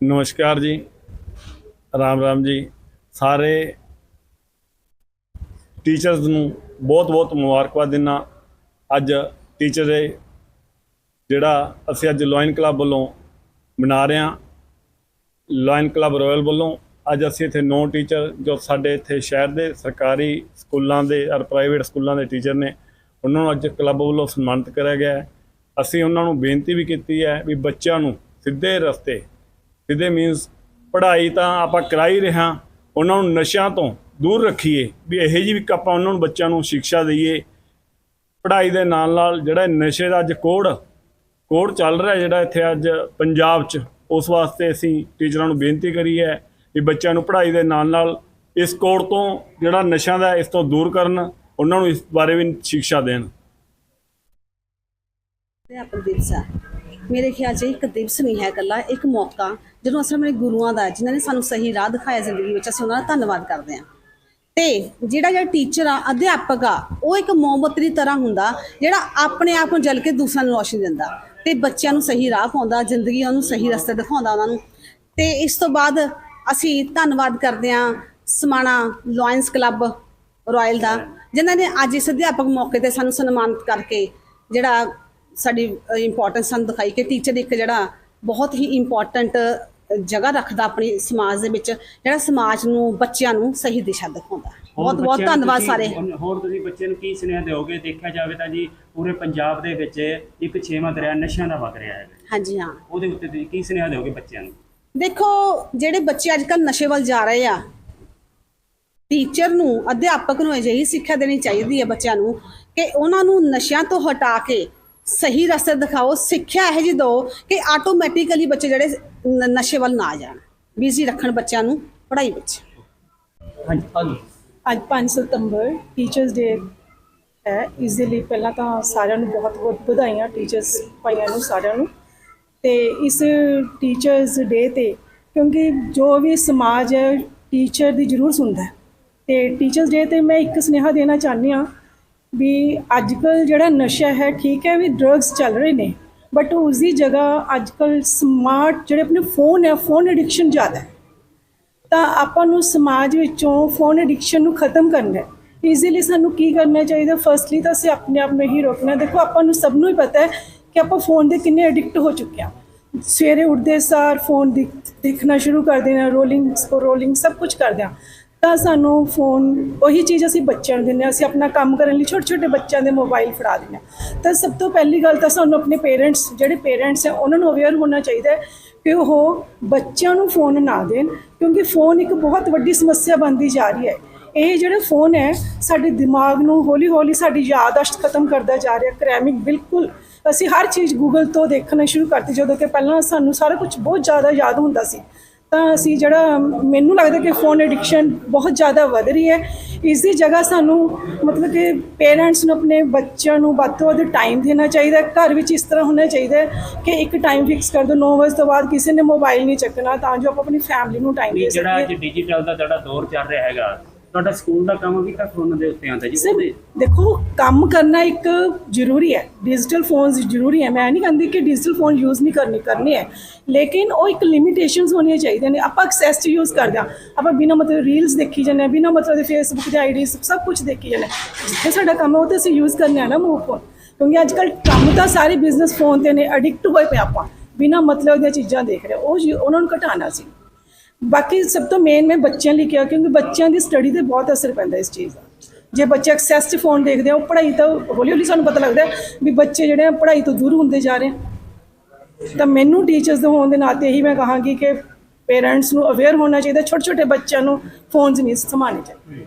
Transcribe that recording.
ਨਮਸਕਾਰ ਜੀ। ਰਾਮ ਰਾਮ ਜੀ। ਸਾਰੇ ਟੀਚਰਸ ਨੂੰ ਬਹੁਤ ਬਹੁਤ ਮੁਬਾਰਕਬਾਦ ਦਿੰਦਾ ਅੱਜ ਟੀਚਰ ਡੇ ਜਿਹੜਾ ਅਸੀਂ ਅੱਜ ਲਾਇਨ ਕਲੱਬ ਵੱਲੋਂ ਮਨਾ ਰਹੇ ਹਾਂ ਲਾਇਨ ਕਲੱਬ ਰਾਇਲ ਵੱਲੋਂ, ਅੱਜ ਅਸੀਂ ਇੱਥੇ ਨੌ ਟੀਚਰ ਜੋ ਸਾਡੇ ਇੱਥੇ ਸ਼ਹਿਰ ਦੇ ਸਰਕਾਰੀ ਸਕੂਲਾਂ ਦੇ ਔਰ ਪ੍ਰਾਈਵੇਟ ਸਕੂਲਾਂ ਦੇ ਟੀਚਰ ਨੇ, ਉਹਨਾਂ ਨੂੰ ਅੱਜ ਕਲੱਬ ਵੱਲੋਂ ਸਨਮਾਨਿਤ ਕਰਿਆ ਗਿਆ ਅਸੀਂ ਉਹਨਾਂ ਨੂੰ ਬੇਨਤੀ ਵੀ ਕੀਤੀ ਹੈ ਵੀ ਬੱਚਿਆਂ ਨੂੰ ਸਿੱਧੇ ਰਸਤੇ ਸਿੱਧੇ ਮੀਨਸ ਪੜ੍ਹਾਈ ਤਾਂ ਆਪਾਂ ਕਰਾ ਹੀ ਰਹੇ ਉਹਨਾਂ ਨੂੰ ਨਸ਼ਿਆਂ ਤੋਂ ਦੂਰ ਰੱਖੀਏ, ਵੀ ਇਹੋ ਜਿਹੀ ਵੀ ਆਪਾਂ ਉਹਨਾਂ ਨੂੰ ਬੱਚਿਆਂ ਨੂੰ ਸਿੱਖਿਆ ਦਈਏ। ਪੜ੍ਹਾਈ ਦੇ ਨਾਲ ਨਾਲ ਜਿਹੜਾ ਨਸ਼ੇ ਦਾ ਅੱਜ ਕੋੜ ਕੋੜ ਚੱਲ ਰਿਹਾ ਜਿਹੜਾ ਇੱਥੇ ਅੱਜ ਪੰਜਾਬ 'ਚ, ਉਸ ਵਾਸਤੇ ਅਸੀਂ ਟੀਚਰਾਂ ਨੂੰ ਬੇਨਤੀ ਕਰੀ ਹੈ ਵੀ ਬੱਚਿਆਂ ਨੂੰ ਪੜ੍ਹਾਈ ਦੇ ਨਾਲ ਨਾਲ ਇਸ ਕੋੜ ਤੋਂ ਜਿਹੜਾ ਨਸ਼ਿਆਂ ਦਾ ਇਸ ਤੋਂ ਦੂਰ ਕਰਨ, ਉਹਨਾਂ ਨੂੰ ਇਸ ਬਾਰੇ ਵੀ ਸਿੱਖਿਆ ਦੇਣ। ਅਧਿਆਪਕ ਦਿਵਸ ਮੇਰੇ ਖਿਆਲ 'ਚ ਇੱਕ ਦਿਵਸ ਨਹੀਂ ਹੈ ਇਕੱਲਾ, ਇੱਕ ਮੌਕਾ, ਜਦੋਂ ਅਸਲ ਮੇਰੇ ਗੁਰੂਆਂ ਦਾ ਜਿਨ੍ਹਾਂ ਨੇ ਸਾਨੂੰ ਸਹੀ ਰਾਹ ਦਿਖਾਇਆ ਜ਼ਿੰਦਗੀ ਵਿੱਚ, ਅਸੀਂ ਉਹਨਾਂ ਦਾ ਧੰਨਵਾਦ ਕਰਦੇ ਹਾਂ। ਤੇ ਜਿਹੜਾ ਜਿਹੜਾ ਟੀਚਰ ਆ, ਅਧਿਆਪਕ ਆ, ਉਹ ਇੱਕ ਮੋਮਬੱਤੀ ਦੀ ਤਰ੍ਹਾਂ ਹੁੰਦਾ, ਜਿਹੜਾ ਆਪਣੇ ਆਪ ਨੂੰ ਜਲ ਕੇ ਦੂਸਰਿਆਂ ਨੂੰ ਰੋਸ਼ਨੀ ਦਿੰਦਾ। ਤੇ ਬੱਚਿਆਂ ਨੂੰ ਸਹੀ ਰਾਹ ਪਾਉਂਦਾ, ਜ਼ਿੰਦਗੀ ਉਹਨੂੰ ਸਹੀ ਰਸਤੇ ਦਿਖਾਉਂਦਾ ਉਹਨਾਂ ਨੂੰ। ਤੇ ਇਸ ਤੋਂ ਬਾਅਦ ਅਸੀਂ ਧੰਨਵਾਦ ਕਰਦੇ ਹਾਂ ਸਮਾਣਾ ਲਾਇਨਸ ਕਲੱਬ ਰਾਇਲ ਦਾ, ਜਿਨ੍ਹਾਂ ਨੇ ਅੱਜ ਇਸ ਅਧਿਆਪਕ ਮੌਕੇ ਤੇ ਸਾਨੂੰ ਸਨਮਾਨਿਤ ਕਰਕੇ ਜਿਹੜਾ ਸਾਡੀ ਇੰਪੋਰਟੈਂਸ ਸਾਨੂੰ ਦਿਖਾਈ ਕਿ ਟੀਚਰ ਇੱਕ ਜਿਹੜਾ ਬਹੁਤ ਹੀ ਇੰਪੋਰਟੈਂਟ ਜਗ੍ਹਾ ਰੱਖਦਾ ਆਪਣੀ ਸਮਾਜ ਦੇ ਵਿੱਚ ਜਿਹੜਾ ਸਮਾਜ ਨੂੰ ਬੱਚਿਆਂ ਨੂੰ ਸਹੀ ਦਿਸ਼ਾ ਦਿਖਾਉਂਦਾ। ਬਹੁਤ ਬਹੁਤ ਬੱਚਿਆਂ ਧੰਨਵਾਦ ਸਾਰੇ। ਹੋਰ ਤੁਸੀਂ ਬੱਚੇ ਨੂੰ ਕੀ ਸੁਨੇਹਾ ਦਿਓਗੇ? ਦੇਖਿਆ ਜਾਵੇ ਤਾਂ ਜੀ ਪੂਰੇ ਪੰਜਾਬ ਦੇ ਵਿੱਚ ਇੱਕ ਛੇਵਾਂ ਦਰਿਆ ਨਸ਼ਿਆਂ ਦਾ ਵਗ ਰਿਹਾ ਹੈ। ਹਾਂਜੀ ਹਾਂ। ਉਹਦੇ ਉੱਤੇ ਤੁਸੀਂ ਕੀ ਸੁਨੇਹਾ ਦਿਓਗੇ ਬੱਚਿਆਂ ਨੂੰ? ਦੇਖੋ ਜਿਹੜੇ ਬੱਚੇ ਅੱਜ ਕੱਲ੍ਹ ਨਸ਼ੇ ਵੱਲ ਜਾ ਰਹੇ ਆ ਟੀਚਰ ਨੂੰ ਅਧਿਆਪਕ ਨੂੰ ਅਜਿਹੀ ਸਿੱਖਿਆ ਦੇਣੀ ਚਾਹੀਦੀ ਹੈ ਬੱਚਿਆਂ ਨੂੰ ਕਿ ਉਹਨਾਂ ਨੂੰ ਨਸ਼ਿਆਂ ਤੋਂ ਹਟਾ ਕੇ ਸਹੀ ਰਸਤੇ ਦਿਖਾਓ ਸਿੱਖਿਆ ਇਹ ਜੀ ਦਿਓ ਕਿ ਆਟੋਮੈਟਿਕਲੀ ਬੱਚੇ ਜਿਹੜੇ ਨਸ਼ੇ ਵੱਲ ਨਾ ਜਾਣ। ਬਿਜ਼ੀ ਰੱਖਣ ਬੱਚਿਆਂ ਨੂੰ ਪੜ੍ਹਾਈ ਵਿੱਚ। ਹਾਂਜੀ। ਅੱਜ 5 ਸਤੰਬਰ ਟੀਚਰਸ ਡੇ ਹੈ। ਇਸ ਦੇ ਲਈ ਪਹਿਲਾਂ ਤਾਂ ਸਾਰਿਆਂ ਨੂੰ ਬਹੁਤ ਬਹੁਤ ਵਧਾਈਆਂ ਟੀਚਰਸ ਭਾਈਆਂ ਨੂੰ ਸਾਰਿਆਂ ਨੂੰ। ਤੇ ਇਸ ਟੀਚਰਸ ਡੇ ਤੇ ਕਿਉਂਕਿ ਜੋ ਵੀ ਸਮਾਜ ਹੈ ਟੀਚਰ ਦੀ ਜ਼ਰੂਰ ਸੁਣਦਾ ਹੈ। ਤੇ ਟੀਚਰਸ ਡੇ ਤੇ ਮੈਂ ਇੱਕ ਸੁਨੇਹਾ ਦੇਣਾ ਚਾਹੁੰਦੀ ਹਾਂ ਵੀ ਅੱਜ ਕੱਲ ਜਿਹੜਾ ਨਸ਼ਾ ਹੈ, ਠੀਕ ਹੈ ਵੀ ਡਰੱਗਸ ਚੱਲ ਰਹੇ ਨੇ ਬਟ ਉਸ ਦੀ ਜਗ੍ਹਾ ਅੱਜ ਕੱਲ ਸਮਾਰਟ ਜਿਹੜੇ ਆਪਣੇ ਫੋਨ ਹੈ ਫੋਨ ਐਡਿਕਸ਼ਨ ਜ਼ਿਆਦਾ ਹੈ। ਤਾਂ ਆਪਾਂ ਨੂੰ ਸਮਾਜ ਵਿੱਚੋਂ ਫੋਨ ਐਡਿਕਸ਼ਨ ਨੂੰ ਖਤਮ ਕਰਨਾ ਹੈ। ਈਜ਼ੀਲੀ ਸਾਨੂੰ ਕੀ ਕਰਨਾ ਚਾਹੀਦਾ? ਫਰਸਟਲੀ ਤਾਂ ਅਸੀਂ ਆਪਣੇ ਆਪ ਨੂੰ ਹੀ ਰੋਕਣਾ ਦੇਖੋ, ਆਪਾਂ ਨੂੰ ਸਭ ਨੂੰ ਹੀ ਪਤਾ ਹੈ ਕਿ ਆਪਾਂ ਫੋਨ ਦੇ ਕਿੰਨੇ ਐਡਿਕਟ ਹੋ ਚੁੱਕੇ ਹਾਂ। ਸਵੇਰੇ ਉੱਠਦੇ ਸਾਰ ਫੋਨ ਦੇਖ- ਦੇਖਣਾ ਸ਼ੁਰੂ ਕਰ ਦੇਣਾ ਰੋਲਿੰਗ ਸਕਰੋਲਿੰਗ ਸਭ ਕੁਝ ਕਰਦੇ ਹਾਂ। ਤਾਂ ਸਾਨੂੰ ਫੋਨ, ਉਹੀ ਚੀਜ਼ ਅਸੀਂ ਬੱਚਿਆਂ ਨੂੰ ਦਿੰਦੇ ਹਾਂ। ਅਸੀਂ ਆਪਣਾ ਕੰਮ ਕਰਨ ਲਈ ਛੋਟੇ ਛੋਟੇ ਬੱਚਿਆਂ ਦੇ ਮੋਬਾਈਲ ਫੜਾ ਦਿੰਦੇ ਹਾਂ। ਤਾਂ ਸਭ ਤੋਂ ਪਹਿਲੀ ਗੱਲ ਤਾਂ ਸਾਨੂੰ ਆਪਣੇ ਪੇਰੈਂਟਸ ਜਿਹੜੇ ਪੇਰੈਂਟਸ ਹੈ, ਉਹਨਾਂ ਨੂੰ ਅਵੇਅਰ ਹੋਣਾ ਚਾਹੀਦਾ ਹੈ ਕਿ ਉਹ ਬੱਚਿਆਂ ਨੂੰ ਫੋਨ ਨਾ ਦੇਣ, ਕਿਉਂਕਿ ਫੋਨ ਇੱਕ ਬਹੁਤ ਵੱਡੀ ਸਮੱਸਿਆ ਬਣਦੀ ਜਾ ਰਹੀ ਹੈ। ਇਹ ਜਿਹੜਾ ਫੋਨ ਹੈ, ਸਾਡੇ ਦਿਮਾਗ ਨੂੰ ਹੌਲੀ ਹੌਲੀ ਸਾਡੀ ਯਾਦਾਸ਼ਤ ਖਤਮ ਕਰਦਾ ਜਾ ਰਿਹਾ ਕ੍ਰੈਮਿਕ ਬਿਲਕੁਲ। ਅਸੀਂ ਹਰ ਚੀਜ਼ ਗੂਗਲ ਤੋਂ ਦੇਖਣਾ ਸ਼ੁਰੂ ਕਰਤੀ, ਜਦੋਂ ਕਿ ਪਹਿਲਾਂ ਸਾਨੂੰ ਸਾਰਾ ਕੁਝ ਬਹੁਤ ਜ਼ਿਆਦਾ ਯਾਦ ਹੁੰਦਾ ਸੀ। ਤਾਂ ਅਸੀਂ ਜਿਹੜਾ ਮੈਨੂੰ ਲੱਗਦਾ ਕਿ ਫੋਨ ਐਡਿਕਸ਼ਨ ਬਹੁਤ ਜ਼ਿਆਦਾ ਵੱਧ ਰਹੀ ਹੈ। ਇਸ ਦੀ ਜਗ੍ਹਾ ਸਾਨੂੰ ਮਤਲਬ ਕਿ ਪੇਰੈਂਟਸ ਨੂੰ ਆਪਣੇ ਬੱਚਿਆਂ ਨੂੰ ਵੱਧ ਤੋਂ ਵੱਧ ਟਾਈਮ ਦੇਣਾ ਚਾਹੀਦਾ ਹੈ। ਘਰ ਵਿੱਚ ਇਸ ਤਰ੍ਹਾਂ ਹੋਣਾ ਚਾਹੀਦਾ ਹੈ ਕਿ ਇੱਕ ਟਾਈਮ ਫਿਕਸ ਕਰ ਦਿਓ 9 ਵਜੇ ਤੋਂ ਬਾਅਦ ਕਿਸੇ ਨੇ ਮੋਬਾਈਲ ਨਹੀਂ ਚੱਕਣਾ ਤਾਂ ਜੋ ਆਪਾਂ ਆਪਣੀ ਫੈਮਿਲੀ ਨੂੰ ਟਾਈਮ ਦੇ ਇਹ ਜਿਹੜਾ ਅੱਜ ਸਕੀਏ ਡਿਜੀਟਲ ਦਾ ਜਿਹੜਾ ਦੌਰ ਚੱਲ ਰਿਹਾ ਹੈਗਾ ਤੁਹਾਡਾ ਸਕੂਲ ਦਾ ਕੰਮ ਵੀ ਤਾਂ ਫੋਨ ਦੇ ਉੱਤੇ ਆਉਂਦਾ ਜੀ ਉਹਦੇ। ਦੇਖੋ ਕੰਮ ਕਰਨਾ ਇੱਕ ਜ਼ਰੂਰੀ ਹੈ। ਡਿਜੀਟਲ ਫੋਨਸ ਜ਼ਰੂਰੀ ਹੈ। ਮੈਂ ਨਹੀਂ ਕਹਿੰਦੀ ਕਿ ਡਿਜੀਟਲ ਫੋਨ ਯੂਜ਼ ਨਹੀਂ ਕਰਨੀ ਕਰਨੀ ਹੈ। ਲੇਕਿਨ ਉਹ ਇੱਕ ਲਿਮਿਟੇਸ਼ਨਸ ਹੋਣੀਆਂ ਚਾਹੀਦੀਆਂ ਨੇ। ਆਪਾਂ ਐਕਸੈਸ ਚ ਯੂਜ਼ ਕਰਦੇ ਹਾਂ। ਆਪਾਂ ਬਿਨਾ ਮਤਲਬ ਰੀਲਸ ਦੇਖੀ ਜਾਂਦੇ ਹਾਂ ਬਿਨਾ ਮਤਲਬ ਦੇ ਫੇਸਬੁੱਕ ਦੇ ਆਈਡੀ ਸਭ ਕੁਝ ਦੇਖੀ ਜਾਂਦੇ ਹਾਂ। ਜਿੱਥੇ ਸਾਡਾ ਕੰਮ ਹੈ ਉਹ ਤੇ ਅਸੀਂ ਯੂਜ਼ ਕਰਨਾ ਹੈ ਨਾ ਮੂਵ ਫੋਨ ਕਿਉਂਕਿ ਅੱਜ ਕੱਲ੍ਹ ਕੰਮ ਤਾਂ ਸਾਰੇ ਬਿਜ਼ਨਸ ਫੋਨ ਤੇ ਨੇ ਐਡਿਕਟ ਹੋਏ ਪਏ ਆਪਾਂ। ਬਿਨਾ ਮਤਲਬ ਦੀਆਂ ਚੀਜ਼ਾਂ ਦੇਖ ਰਹੇ ਉਹ ਜੀ- ਉਹਨਾਂ ਨੂੰ ਘਟਾਉਣਾ ਸੀ। ਬਾਕੀ ਸਭ ਤੋਂ ਮੇਨ ਮੈਂ ਬੱਚਿਆਂ ਲਈ ਕਿਹਾ, ਕਿਉਂਕਿ ਬੱਚਿਆਂ ਦੀ ਸਟੱਡੀ ਤੇ ਬਹੁਤ ਅਸਰ ਪੈਂਦਾ ਇਸ ਚੀਜ਼ ਦਾ। ਜੇ ਬੱਚੇ ਐਕਸੈਸ 'ਚ ਫੋਨ ਦੇਖਦੇ ਆ, ਉਹ ਪੜ੍ਹਾਈ ਤਾਂ ਹੌਲੀ ਹੌਲੀ ਸਾਨੂੰ ਪਤਾ ਲੱਗਦਾ ਵੀ ਬੱਚੇ ਜਿਹੜੇ ਆ, ਪੜ੍ਹਾਈ ਤੋਂ ਦੂਰ ਹੁੰਦੇ ਜਾ ਰਹੇ ਤਾਂ ਮੈਨੂੰ ਟੀਚਰਸ ਦੇ ਹੋਣ ਦੇ ਨਾਤੇ ਇਹੀ ਮੈਂ ਕਹਾਂਗੀ ਕਿ ਪੇਰੈਂਟਸ ਨੂੰ ਅਵੇਅਰ ਹੋਣਾ ਚਾਹੀਦਾ ਛੋਟੇ ਛੋਟੇ ਬੱਚਿਆਂ ਨੂੰ ਫੋਨਸ ਨਹੀਂ ਸੰਭਾਲਣੇ ਚਾਹੀਦੇ।